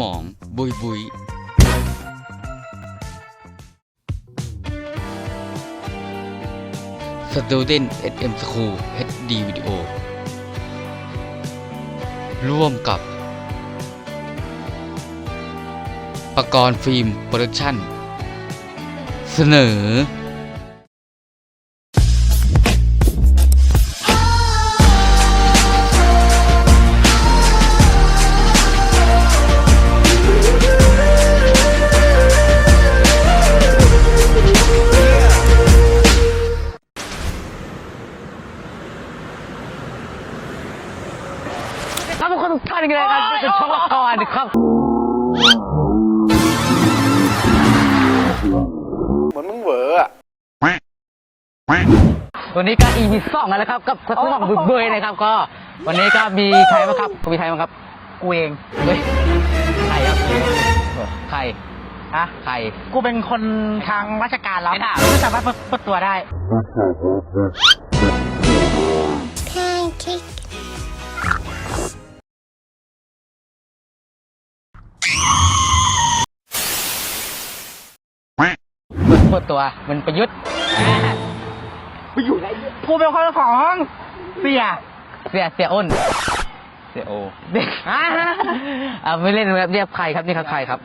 มอง บุยบุย Student SM School HD Video ร่วมกับ ประกรณ์ฟิล์มโปรดักชั่น เสนอ วันนี้ก็ EP สองแล้วนะครับกับกับช่องบุบเบยนะครับ ก็ วันนี้ก็มีใครบ้างครับมีใครบ้างครับกูเองเฮ้ยใครครับใครฮะใครกูเป็นคนทางราชการแล้วไม่ถามไม่สามารถเปิดเปิดตัวได้เปิดเปิดตัวมันประยุทธ์ กูเป็นคนของเสีย เสียเสียอ้น เสียโอเด็กอ่าไม่เล่นครับเรียกใครครับนี่ครับใครครับ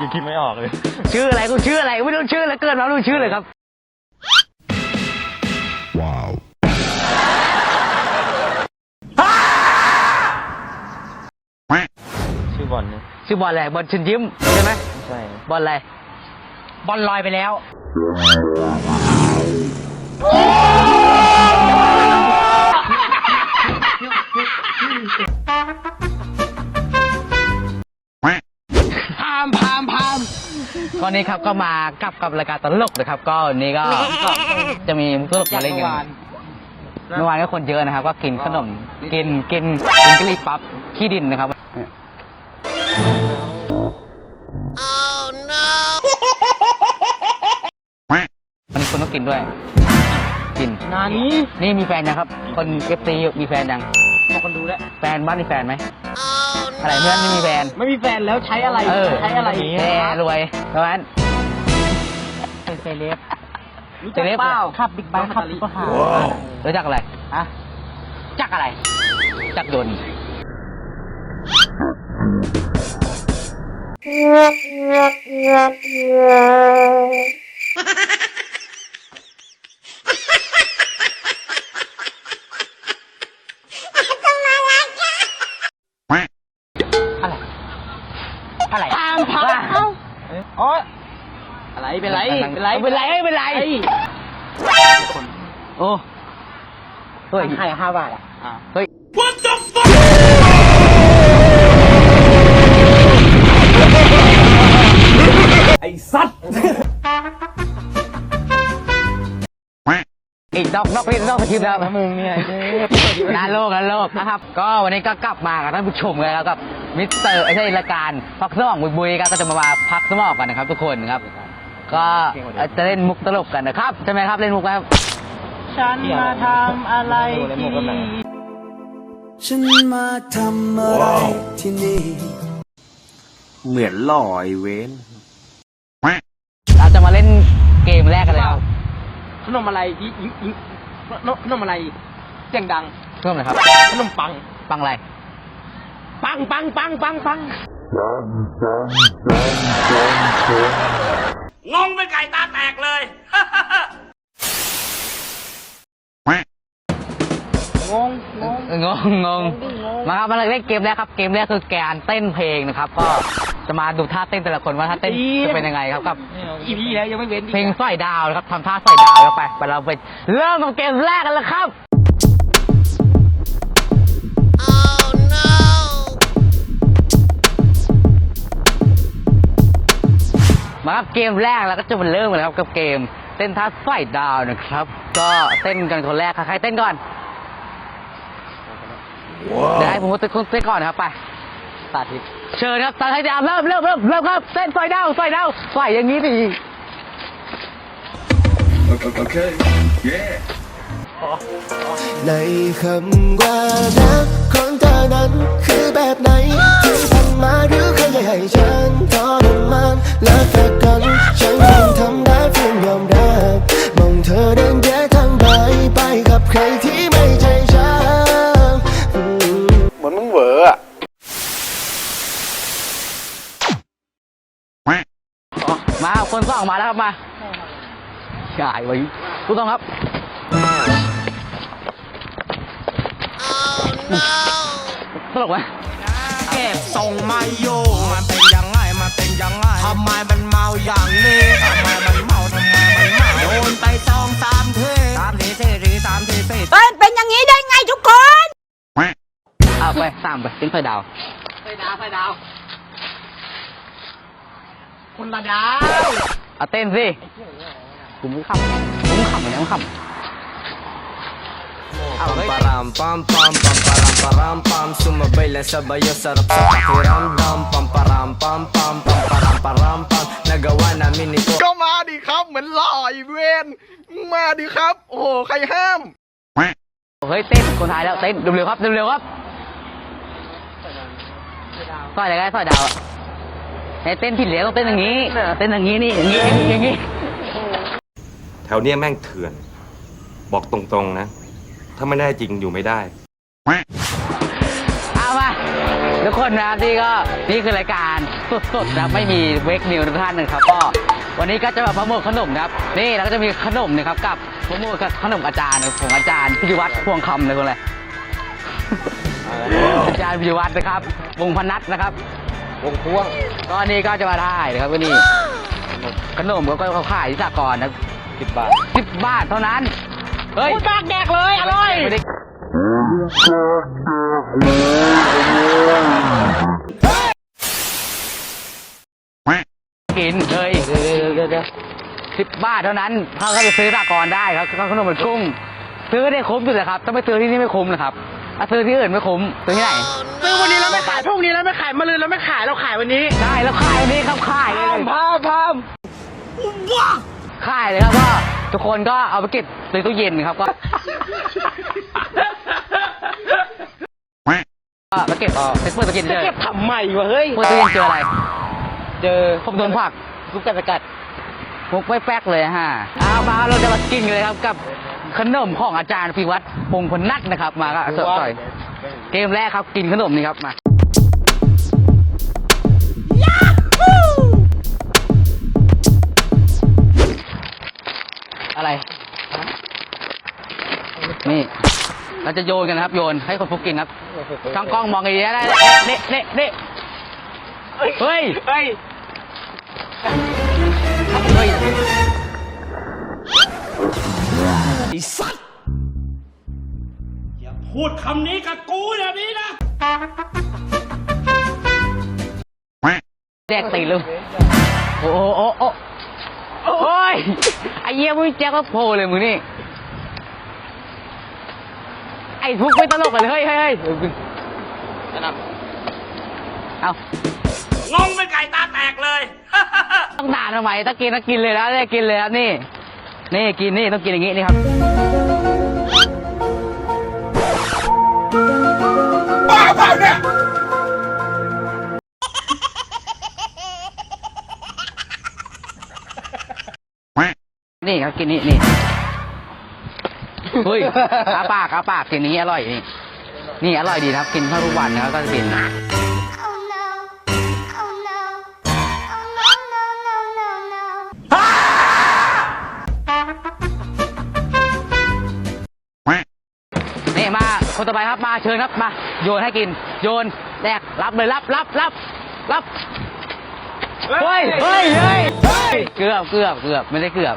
ยังคิดไม่ออกเลย ชื่ออะไรกูชื่ออะไรกูไม่รู้ชื่อเลยเกินมาไม่รู้ชื่อเลยครับชื่อบอลนะชื่อบอลอะไรบอลเชิญยิ้มใช่ไหมไม่ใช่ บอลอะไร บอลลอยไปแล้ว ก็นี้ครับก็มากับกับรายการตลกนะครับ ก็วันนี้ก็ก็จะมีมุกตลกมาเล่นกันเมื่อวานก็คนเยอะนะครับ ก็กินขนมกินกินกินกะหรี่ปั๊บขี้ดินนะครับวันนี้คุณต้องกินด้วย กินงานนี้นี่มีแฟนยังครับ คนเอฟซีมีแฟนยัง บอกคนดูแล้ว แฟนบ้านมีแฟนไหมอะไรเพื่อนไม่มีแฟน ไม่มีแฟนแล้วใช้อะไร เออใช้อะไรแย่รวยเพราะฉะนั้นเป็นเซเลบเซเลบเปล่าขับบิ๊กไบค์ขับซุปเปอร์คาร์รู้จักอะไรอะจักอะไร จักรยนต์อะไร อะไร พามพาม อ๋ออะไรเป็นไรเป็นไรเป็นไรเอ้ยเป็นไรโอ้เฮ้ยใครห้าบาทอะเฮ้ย อีกดอกดอกนี่ดอกสคริปต์แล้วมึงเนี่ยนาโลกนาโลกนะครับ ก็วันนี้ก็กลับมากับท่านผู้ชมเลยแล้วกับมิสเตอร์ไม่ใช่รายการพักสมองบุยบุยๆก็จะมาพักสมองกันนะครับ ทุกคนครับ ก็จะเล่นมุกตลกกันนะครับใช่ไหมครับเล่นมุกครับฉันมาทำอะไรที่นี่ฉันมาทำอะไรที่นี่เหมือนหล่อไอเวนเราจะมาเล่นเกมแรกกันแล้ว ขนมอะไรอีอีอีขนมอะไรเสียงดังเพิ่มเลยครับ ขนมปัง ปังอะไร ปังปังปังปังปังงงงงงงงงมาครับมาเล่นเกมแรกครับ เกมแรกคือการเต้นเพลงนะครับ ก็ จะมาดูท่าเต้นแต่ละคนว่าท่าเต้นจะเป็นยังไงครับกับอีพีแล้วยังไม่เว้นเพลงสร้อยดาวนะครับทำท่าสร้อยดาวแล้วไปไปเราไปเริ่มกับเกมแรกกันเลยครับมาครับเกมแรกแล้วก็จะมาเริ่มกันเลยครับกับเกมเต้นท่าสร้อยดาวนะครับ ก็เต้นกันคนแรกค่ะใครเต้นก่อนเดี๋ยวให้ผมเต้นเต้นก่อนนะครับไปสาธิต เชิญครับสายดาวเริ่มเริ่มเริ่มเริ่มครับเต้นสร้อยดาวสร้อยดาวสร้อยอย่างนี้สิในคำว่ารักของเธอนั้นคือแบบไหนเธอทำมาหรือใครอยากให้ฉันทรมานและแฟกกันฉันยังทำได้เพียงยอมรับมองเธอเดินแยกทางใดไปกับใครที่ มาคนสองมาแล้วครับมาใช่ไว้ผู้ต้องครับตลกไหมเก็บทรงไม่อยู่มันเป็นยังไงมันเป็นยังไงทำไมมันเมาอย่างนี้ทำไมมันเมาทำไมมันเมาโดนไปสองสามทีสามทีสี่ทีสามทีสี่เอ้ยเป็นอย่างนี้ได้ไงทุกคนเอาไปสามไปติ้งไฟดาวไฟดาวไฟดาว คนละดาวเอาเต้นสิกูไม่ขำกูไม่ขำเลยนะมึงขำเอาเฮ้ย Param pam pam pam param param pam Sumabay lang sabay ang sarap sa pakiramdam Pam param pam pam pam param param pam Nagawa namin ito ก็มาดิครับเหมือนหล่ออีเวนมาดิครับ โอ้โหใครห้าม เฮ้ยเต้นคนไทยแล้วเต้นเร็วๆครับเร็วๆครับซอยอะไรกันซอยดาวอะ ให้เต้นผิดเหลียต้องเต้นอย่างนี้เต้นอย่างนี้นี่อย่างนี้อย่างนี้แถวเนี้ยแม่งเถื่อน บอกตรงๆนะ ถ้าไม่ได้จริงอยู่ไม่ได้ เอามาทุกคนนะครับที่ก็นี่คือรายการสดๆนะไม่มีเวกนิวทุกท่านนะครับก็วันนี้ก็จะมาโปรโมทขนมนะครับนี่เราก็จะมีขนมนะครับกับโปรโมทขนมอาจารย์ของอาจารย์พิจิวัตรพวงคำเลยคนเลยอาจารย์พิจิวัตรนะครับวงพนัทนะครับ วงพวงก็นี่ก็จะมาถ่ายนะครับก็นี่ขนมก็เขาขายที่สากรนะสิบบาทสิบบาทเท่านั้น เฮ้ยปากแดกเลยอร่อยไม่ได้กินเฮ้ยเดี๋ยวเดี๋ยวเดี๋ยวสิบบาทเท่านั้นถ้าเขาจะซื้อสากรได้ครับเขาขนมมันกุ้งซื้อได้คุ้มสุดเลยครับถ้าไม่ซื้อที่นี่ไม่คุ้มนะครับถ้าซื้อที่อื่นไม่คุ้มซื้อที่ไหนซื้อวันนี้แล้วไม่ขายพรุ่งนี้แล้ว ไม่ขายมะรืนแล้วไม่ขายเราขายวันนี้ ได้แล้วขายวันนี้ครับขายเลยพามพามขายเลยครับก็ทุกคนก็เอาไปเก็บในตู้เย็นครับก็ก็มาเก็บเอาไปเปิดตู้เย็นเจอเก็บทำใหม่วะเฮ้ยเปิดตู้เย็นเจออะไร เจอพวกโดนผักลูกกัดสกัดมุกไม่แฟกเลยฮะเอามาเราจะมากินกันเลยครับกับขนมของอาจารย์พิวัตรพงษ์พนัทนะครับ มาก็สดๆเกมแรกครับกินขนมนี่ครับมา อะไร นี่เราจะโยนกันนะครับ โยนให้คนฟุกกินครับช่างกล้องมองดีๆนะนี่นี่นี่เฮ้ย เฮ้ย เฮ้ยพูดคำนี้กับกูแบบนี้นะ แจกตีเลยโอ้โหโอ้โอ้โอ้ยไอ้เยี่ยมึงแจ็คก็โผล่เลยมึงนี่ ไอ้ทุกข์ไม่ตลกเลยเฮ้ยเฮ้ยเฮ้ยเอางงเป็นไก่ตาแตกเลย ต้องทานทำไมต้องกินต้องกินเลยนะนี่กินเลยครับนี่ นี่กินนี่ต้องกินอย่างงี้นี่ครับนี่ ครับกินนี่นี่เฮ้ยอาปากอาปากกินนี้อร่อยนี่นี่อร่อยดีนะครับ กินข้าวทุกวันนะครับก็จะเป็น Oh no Oh no Oh no no no no no นี่มาคนต่อไปครับมาเชิญครับมา โยนให้กิน โยนแดกรับเลยรับรับรับรับเฮ้ยเฮ้ยเฮ้ยเกือบเกือบเกือบไม่ได้เกือบ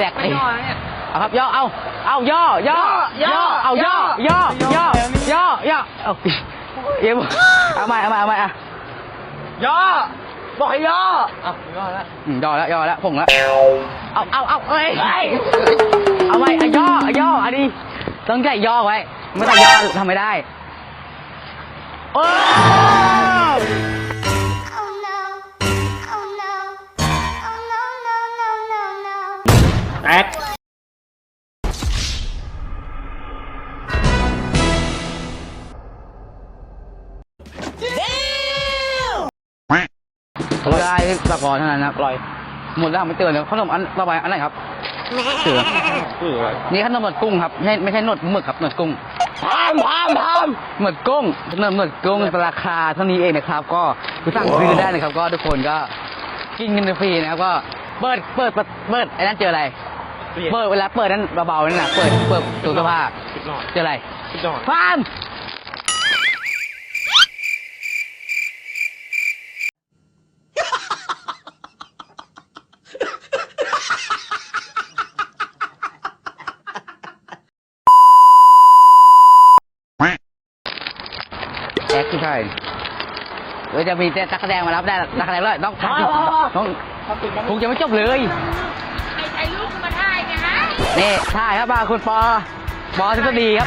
แดกดิเอาครับย่อเอาเอาย่อย่อย่อเอาย่อย่อย่อย่อย่อย่อเอาเอ็มเอาใหม่เอาใหม่เอาใหม่อะย่อบอกให้ย่ออะย่อแล้วอืมย่อแล้วย่อแล้วผงแล้วเอาเอาเอาเอ้ยเอาใหม่อะย่ออะย่ออันนี้ต้องใจย่อไว้ไม่ต้องย่อทำไม่ได้โอ้ ตะกอนเท่านั้นนะปล่อยหมดแล้วไม่เตือนแล้วขนมอันต่อไปอันไหนครับเสือนี่ขนมหนวดกุ้งครับไม่ใช่ไม่ใช่หนวดหมึกครับหนวดกุ้งพามพามพามหนวดกุ้งขนมหนวดกุ้งราคาเท่านี้เองนะครับ ก็ไปสั่งซื้อได้นะครับ ก็ทุกคนก็กินกันฟรีนะครับก็เปิดเปิดเปิดเปิดไอ้นั่นเจออะไรเปิดเวลาเปิดนั้นเบาๆนั่นน่ะเปิดเปิดตู้เสื้อผ้าสุดยอดเจออะไรสุดยอดฟาร์ม ช่เออจะมีแต่ตักแสดงมารับได้ตักแสดงเลยต้องต้องคงจะไม่จบเลยไอ้ลูกมาถ่ายไงนี่ถ่ายครับมาคุณปอปอทฤษฎีครับ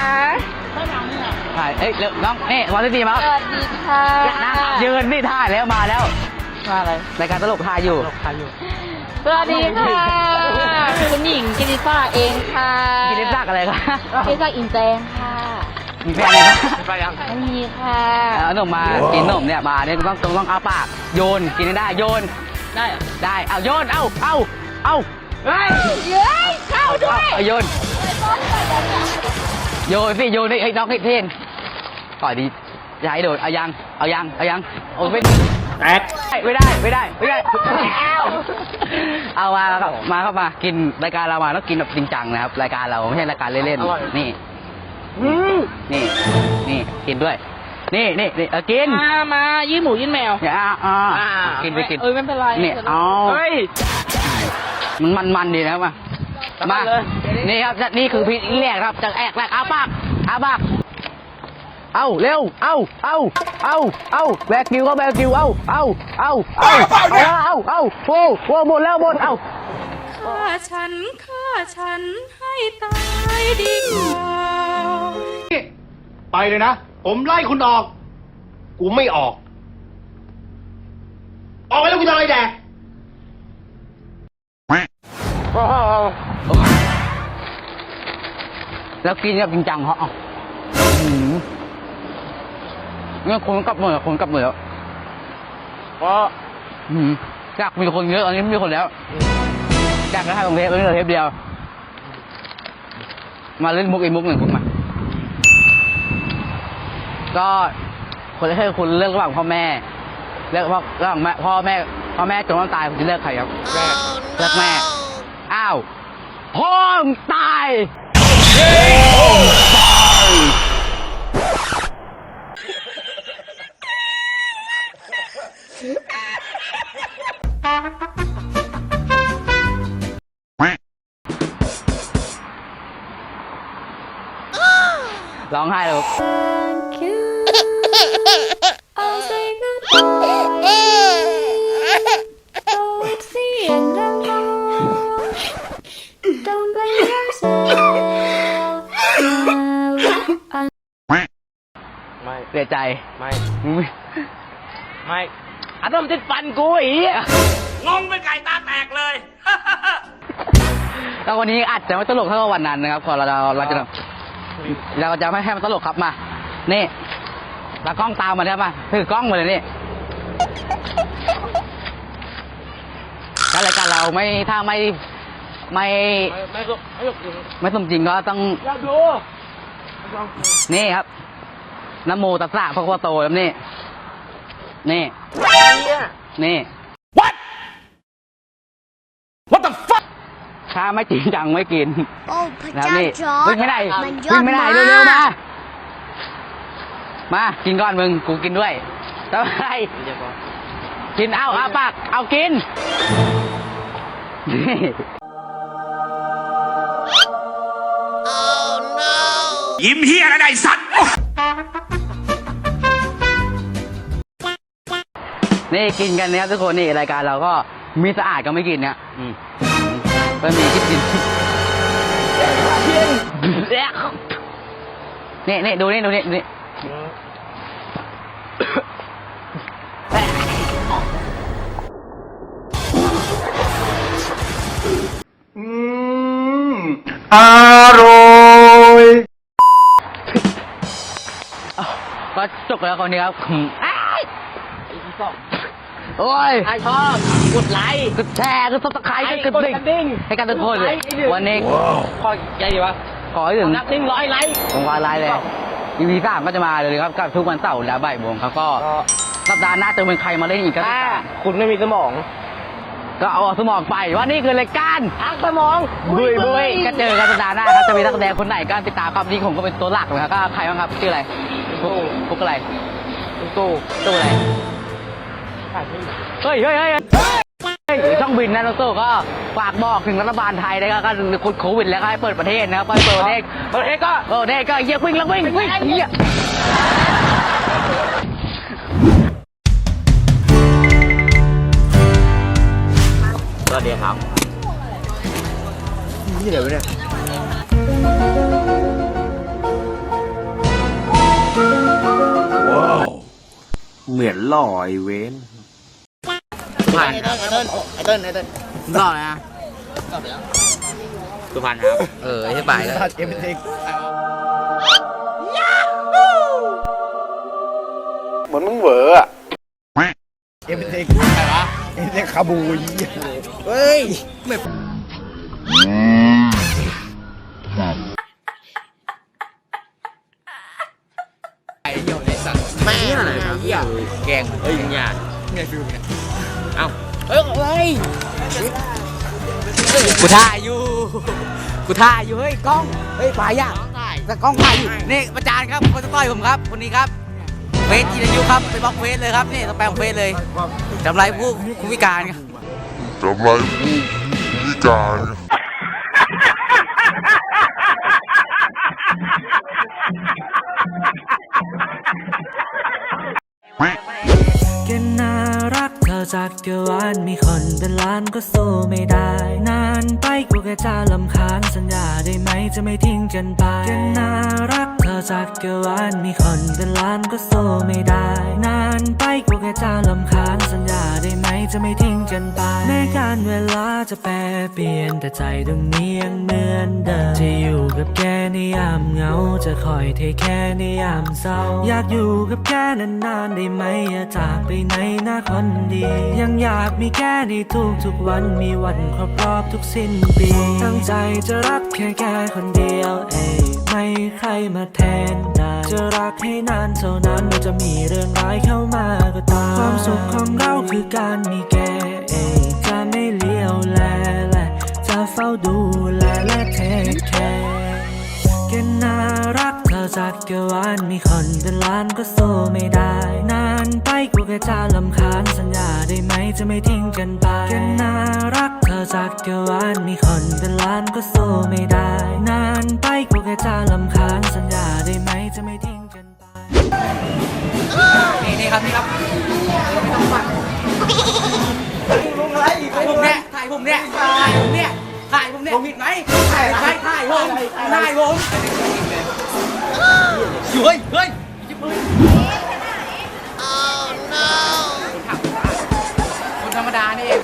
ถ่ายเอ้ยเร็วน้องนี่ปอทฤษฎีมาครับสวัสดีค่ะนะยืนนี่ถ่ายแล้วมาแล้วมาอะไรรายการตลกถ่ายอยู่ทายอยู่สวัสดีค่ะคุณหญิงกิติฟ้าเองค่ะกินเล็บซักอะไรครับกิติฟ้าอินแจงค่ะ มีแฟนไหมครับไปยังไม่มีค่ะเอาขนมมากินขนมเนี่ยมาเนี่ยต้องต้องต้องเอาปากโยนกินให้ได้โยนได้เหรอได้เอาโยนเอาเอาเอาเฮ้ยเย้ยเข้าด้วยเอาโยนโยนสิโยนให้ไอ้น้องให้เทนต่อยดีอย่าให้โดนเอายังเอายังเอายังโอ้ไม่แตกไม่ได้ไม่ได้ไม่ได้เอามาครับมาครับมากินรายการเรามาต้องกินแบบจริงจังนะครับ รายการเราไม่ใช่รายการเล่นๆนี่ นี่ นี่ กินด้วย นี่นี่นี่เออกิน มามายื่นหมูยื่นแมวอย่าอ่าอ่ากินไปกิน เอ้ยไม่เป็นไรนี่เอาเฮ้ยมันมันมันดีนะมาจับมามาเลยนี่ครับจะนี่คือพี่แรกครับจะแอกแรกเอาปากเอาปากเอาเร็ว เอาเอาเอาเอาแบกคิวก็แบกคิวเอาเอาเอาเอาเอาเอาเอาโอ้โหหมดแล้วหมดเอาฆ่าฉันฆ่าฉันให้ตายดีกว่า ไปเลยนะ ผมไล่คุณออก กูไม่ออก ออกไปแล้วกูจะอะไรแดกแล้วกินแบบจริงจังเหรอเนื้อหือเนี่ยคนกลับมือคนกลับมือแล้วเพราะอื้อหือจากมีคนเยอะตอนนี้ไม่มีคนแล้วจากก็ให้กรุงเทพเหลือเทปเดียว มาเล่นมุกอีกมุกหนึ่งคุณมา ก็คนที่ให้คุณเลือกระหว่างพ่อแม่เลือกว่าระหว่างแม่พ่อแม่พ่อแม่จนต้องตายคุณจะเลือกใครครับเลือกแม่อ้าวพ่อมึงตายร้องไห้เลย เสียใจไม่มึงไม่ไม่อันนั้นมันติดฟันกูอีกแล้ววันนี้อาจจะไม่ตลกเท่ากับวันนั้นนะครับขอเราเราเราจะเราจะไม่ให้มันตลกครับมา นี่ตากล้องตามมาได้ปะถือกล้องมาเลยนี่แล้วรายการเราไม่ถ้าไม่ไม่ไม่ไม่สุกไม่สุกจริงไม่สมจริงก็ต้องอยากดูนี่ครับ นะโมตัสสะพระพุทธโตครับนี่ นี่เนี่ยนี่ What What the fuck ถ้าไม่จริงจังไม่กิน โอ้พระแล้วเจ้านี่จอร์วิ่งไม่ได้มันยอวิ่ดงไม่ได้มากเร็วๆมา มากินก่อนมึงกูกินด้วยทำไมเดี๋ยวก่อนกินเอาเอาปากเอากินนี่ยิ้มเฮียอะไรสัตว์ นี่กินกันนะครับทุกคนนี่รายการเราก็มีสะอาดก็ไม่กินนะอืมก็มีที่กินนี่นี่ดูนี่ดูนี่ดูนี่อืมอร่อยก็จบแล้วคนนี้ครับอืมอ้าย โอ้ยไอ้ชอบกดไลค์กดแชร์กดซับสไครต์กดกระดิ่งกดกระดิ่งให้กันทุกคนเลยกดไลค์ให้ถึงวันนี้ขอใหญ่วะขอให้ถึงนับหนึ่งร้อยไลค์ผมวาไลน์เลย EP สามก็จะมาเลยครับกับทุกวันเสาร์แล้วบ่ายโมงครับก็สัปดาห์หน้าจะเป็นใครมาเล่นอีกก็ถ้าคุณไม่มีสมอง ก็เอาสมองไปว่านี่คือรายการพักสมองบุยบุยก็เจอกันสัปดาห์หน้าครับจะมีนักแสดงคนไหนก็ติดตามครับนี่ผมก็เป็นตัวหลักเลยครับก็ใครบ้างครับชื่ออะไรฟุกฟุกอะไรตู้ตู้อะไร เฮ้ยเฮ้ยเฮ้ยเฮ้ยช่องบินนะน้องตู้ก็ฝากบอกถึงรัฐบาลไทยนะครับก็คุณโควิดแล้วก็ให้เปิดประเทศนะครับเปิดประเทศเปิดประเทศก็เปิดประเทศก็เยี่ยวิ่งแล้ววิ่งวิ่งเยี่ยสวัสดีครับเหมือนหล่อไอเวน ผ่านครับไอเติ้ลไอเติ้ลไอเติ้ลรอดนะสุพรรณครับ เออให้ไปแล้วเอ็มเทคเหมือนมึงเหวออะเอ็มเทคอะไรวะเอ็มเทคคาบูยเฮ้ยแม่อะไรครับแกงเฮ้ยเนี่ยเนี่ยฟิวเนี่ย เอ้าเฮ้ยเฮ้ยกูถ่ายอยู่กูถ่ายอยู่เฮ้ยกล้องเฮ้ยถ่ายยังแต่กล้องถ่ายอยู่นี่ประจานครับคนจะต่อยผมครับคนนี้ครับเฟซจีนยุครับไปบล็อกเฟซเลยครับนี่สแปมเฟซเลยทำไรผู้ผู้พิการครับทำไรผู้พิการ จากเกวานมีคนเป็นล้านก็สู้ไม่ได้ นานไปกูแค่จะลำคาญสัญญาได้ไหมจะไม่ทิ้งกันไปแค่น่ารัก จากเกวานมีคนเป็นล้านก็สู้ไม่ได้ นานไปกูแค่จะลำคาญสัญญาได้ไหมจะไม่ทิ้งกันไปแม้การเวลาจะแปรเปลี่ยนแต่ใจตรงนี้ยังเหมือนเดิมจะอยู่กับแกในยามเหงา จะคอยเทแค่ในยามเศร้า อยากอยู่กับแกนานๆได้ไหมอย่าจากไปไหนนะคนดี ยังอยากมีแกในทุกทุกๆวันมีวันครบรอบทุกสิ้นปี ตั้งใจจะรักแค่แกคนเดียวเอ้ย ไม่ใครมาแทนได้จะรักให้นานเท่านั้นไม่จะมีเรื่องร้ายเข้ามาก็ตามความสุขของเราคือการมีแกเอ้ยจะไม่เลี้ยวแลและจะเฝ้าดูแลและเทคแคร์แกน่ารักเธอจากเกวานมีคนเป็นล้านก็สู้ไม่ได้ นานไปกูแค่จะลำคาญสัญญาได้ไหมจะไม่ทิ้งกันไปแกน่ารัก จากเกวานมีคนเป็นล้านก็สู้ไม่ได้ นานไปกูแค่จะลำคาญสัญญาได้ไหมจะไม่ทิ้งกันไป นี่นี่ครับ นี่ครับถ่ายผมเนี่ยถ่ายผมเนี่ยถ่ายผมเนี่ยถ่ายผมเนี่ยผิดไหมถ่ายถ่ายถ่ายผมถ่ายผมเฮ้ยเฮ้ยคนธรรมดานี่เอง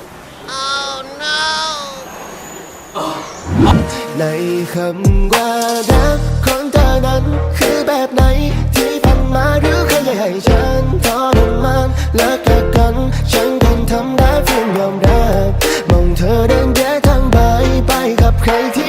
ในคำว่ารักของเธอนั้น คือแบบไหนที่ผ่นมาหรือเคยให้ฉันทรมานเลิกกัน ฉันคนทำได้เพียงยอมรับมองเธอเดินแย่ทางใบไปกับใครที่